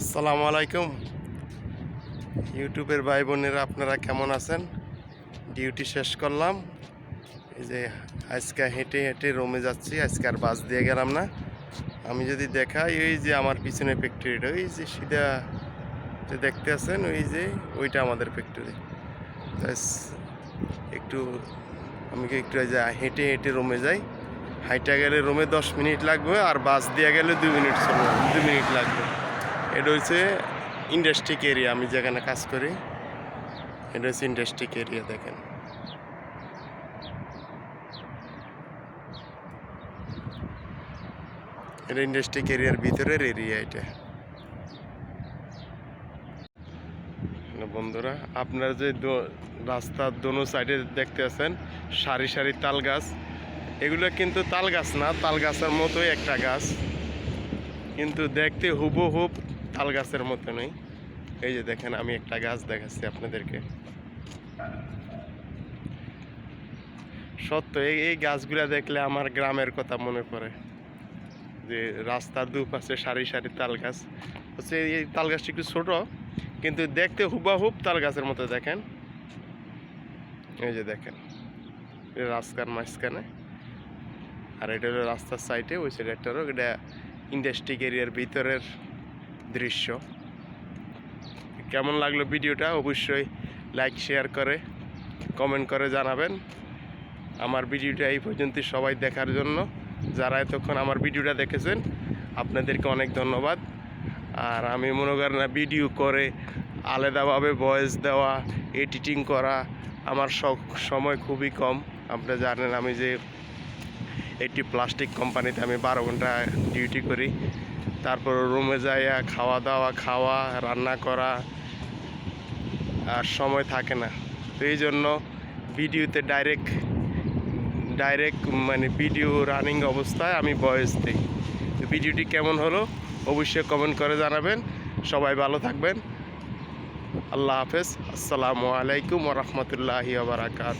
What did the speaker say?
আসসালামু আলাইকুম। ইউটিউবের ভাই বোনেরা, আপনারা কেমন আছেন? ডিউটি শেষ করলাম। এই যে আজকে হেঁটে হেঁটে রোমে যাচ্ছি, আজকে আর বাস দিয়ে গেলাম না। আমি যদি দেখাই ওই যে আমার পিছনে ফ্যাক্টরিটা ওই যে সিধা যে দেখতে আছেন, ওই যে ওইটা আমাদের ফ্যাক্টরি। একটু আমি একটু যে হেঁটে হেঁটে রোমে যাই। হাইটা গেলে রোমে দশ মিনিট লাগবে, আর বাস দিয়ে গেলে দু মিনিট চলবে, দু মিনিট লাগবে। এটা হচ্ছে ইন্ডাস্ট্রিক এরিয়া আমি যেখানে কাজ করি, এটা হচ্ছে ইন্ডাস্ট্রিক এরিয়া দেখেন। এটা ইন্ডাস্ট্রিক এরিয়ার ভিতরের এরিয়া এটা। বন্ধুরা, আপনারা যে রাস্তার দোনো সাইডে দেখতে আছেন, সারি সারি তাল গাছ। এগুলো কিন্তু তাল গাছ না, তাল গাছের মতোই একটা গাছ। কিন্তু দেখতে হুবহুব তাল গাছের মতো নেই। এই যে দেখেন, আমি একটা গাছ দেখাচ্ছি আপনাদেরকে। সত্য, এই এই গাছগুলা দেখলে আমার গ্রামের কথা মনে পড়ে। যে রাস্তার দুপাশে সারি সারি তাল গাছ। হচ্ছে এই তাল গাছটা একটু ছোটো, কিন্তু দেখতে হুবাহুব তাল গাছের মতো, দেখেন। এই যে দেখেন রাস্তার মাঝখানে। আর এটা হলো রাস্তার সাইডে ওই সাইডে একটা রোগ এটা ইন্ডাস্ট্রিক এরিয়ার ভিতরের দৃশ্য। কেমন লাগল ভিডিওটা? অবশ্যই লাইক শেয়ার করে কমেন্ট করে জানাবেন। আমার ভিডিওটা এই পর্যন্ত সবাই দেখার জন্য। যারা এতক্ষণ আমার ভিডিওটা দেখেছেন, আপনাদেরকে অনেক ধন্যবাদ। আর আমি মনে করি না ভিডিও করে, আলাদাভাবে ভয়েস দেওয়া এডিটিং করা আমার সময় খুবই কম। আপনি জানেন আমি যে একটি প্লাস্টিক কোম্পানিতে আমি বারো ঘণ্টা ডিউটি করি। তারপর রুমে যাইয়া খাওয়া দাওয়া খাওয়া, রান্না করা আর সময় থাকে না। তো এই জন্য ভিডিওতে ডাইরেক্ট ডাইরেক্ট মানে ভিডিও রানিং অবস্থায় আমি বয়স দিই। ভিডিওটি কেমন হলো অবশ্যই কমেন্ট করে জানাবেন। সবাই ভালো থাকবেন। আল্লাহ হাফেজ। আসসালামু আলাইকুম রহমতুল্লাহি বারাকাত